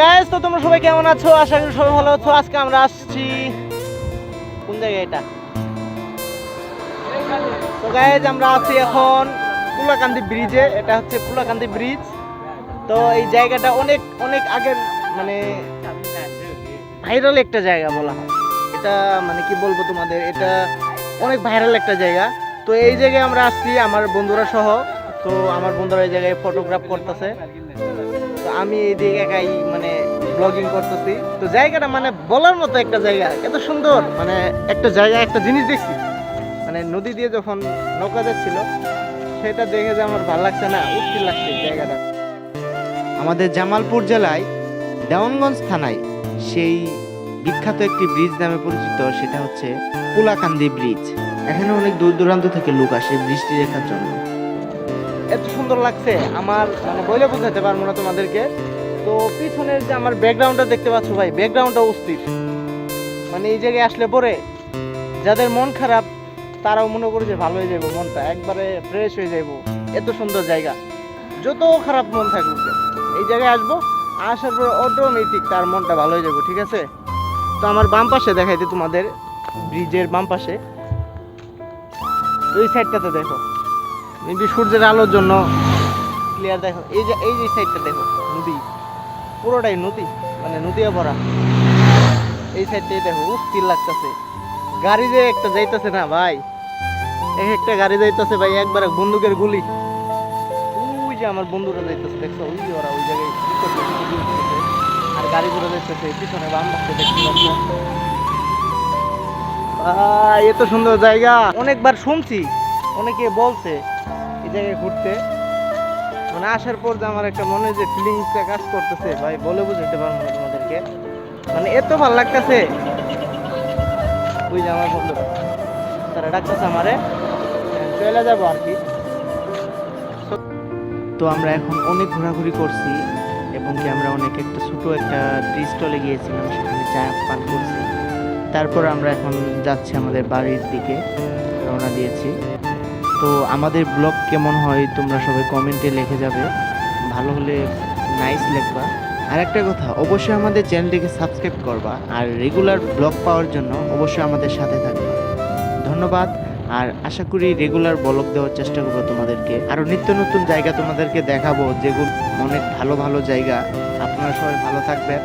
Guys তো তোমরা সবাই কেমন আছো? আশা করি সবাই ভালো আছো। আজকে আমরা আসছি কোন জায়গায় এটা? তো গাইজ আমরা আছি এখন কুলাকান্দি ব্রিজে এটা হচ্ছে কুলাকান্দি ব্রিজ তো এই জায়গাটা অনেক অনেক আগের মানে ভাইরাল একটা জায়গা বলা হয়। এটা মানে কি বলব তোমাদের? এটা অনেক ভাইরাল একটা জায়গা। তো এই জায়গায় আমরা আসছি, আমার বন্ধুরা সহ। তো আমার বন্ধুরা এই জায়গায় ফটোগ্রাফ করতেছে। আমি এই দিকে একাই মানে ব্লগিং করতেছি। তো জায়গাটা মানে বলার মতো একটা জায়গা, এত সুন্দর। মানে একটা জায়গা, একটা জিনিস দেখছি। মানে নদী দিয়ে যখন নৌকা যাচ্ছিল, সেটা দেখে যে আমার ভালো লাগছে না উত্তির লাগছে জায়গাটা। আমাদের জামালপুর জেলায় দেওয়ানগঞ্জ থানায় সেই বিখ্যাত একটি ব্রিজ নামে পরিচিত, সেটা হচ্ছে পুলাকান্দি ব্রিজ এখানে অনেক দূর দূরান্ত থেকে লোক আসে বৃষ্টি দেখার জন্য। এত সুন্দর লাগছে, আমার মানে বলে বোঝাতে পারব না তোমাদেরকে। তো পিছনের যে আমার ব্যাকগ্রাউন্ডটা দেখতে পাচ্ছ ভাই ব্যাকগ্রাউন্ডটা অস্থির। মানে এই জায়গায় আসলে পরে যাদের মন খারাপ, তারাও মনে করে যে ভালো হয়ে যাব মনটা একবারে ফ্রেশ হয়ে যাব এত সুন্দর জায়গা। যত খারাপ মন থাকুক, এই জায়গায় আসব, আসার পর অটোমেটিক তার মনটা ভালো হয়ে যাব ঠিক আছে? তো আমার বাম পাশে দেখাইতে তোমাদের ব্রিজের বাম পাশে। ওই সাইডটাতে দেখো। মেবি সূর্যের আলোর জন্য ক্লিয়ার দেখো, এই যে এই যে সাইডটা দেখো, নদী, পুরোটাই নদী মানে নদীও ভরা। এই সাইডটাই দেখো স্থির লাগতেছে। গাড়ি যে একটা যাইতেছে না ভাই, এক একটা গাড়ি যাইতেছে ভাই, একবার বন্দুকের গুলি। ওই যে আমার বন্ধুরা যাইতেছে, দেখছ? ওই যে ওরা ওই জায়গায়। আর গাড়িগুলো যাইতেছে, পিছনে বাম পাশে দেখতে পাচ্ছ? এত সুন্দর জায়গা। অনেকবার শুনছি, অনেকে বলছে জায়গায় ঘুরতে। মানে আসার পর যে আমার একটা মনে যে ফিলিংসটা কাজ করতেছে, ভাই বলে বুঝাতে পারব না তোমাদেরকে। মানে এত ভালো লাগতেছে। ওই আমার বন্ধু? তারা ডাকতেছে আমারে চলে যাব আর কি। তো আমরা এখন অনেক ঘোরাঘুরি করছি, এবং কি আমরা অনেক একটা ছোটো একটা টি গিয়েছিলাম, সেখানে চা পান করছি। তারপর আমরা এখন যাচ্ছি আমাদের বাড়ির দিকে, রওনা দিয়েছি। তো আমাদের ব্লগ কেমন হয় তোমরা সবাই কমেন্টে লিখে যাবে। ভালো হলে নাইস লিখবা। আর একটা কথা, অবশ্যই আমাদের চ্যানেলটিকে সাবস্ক্রাইব করবা আর রেগুলার ব্লগ পাওয়ার জন্য অবশ্যই আমাদের সাথে থাকবা। ধন্যবাদ, আর আশা করি রেগুলার ব্লগ দেওয়ার চেষ্টা করব তোমাদেরকে। আরও নিত্য নতুন জায়গা তোমাদেরকে দেখাবো যেগুলো অনেক ভালো ভালো জায়গা। আপনারা সবাই ভালো থাকবেন।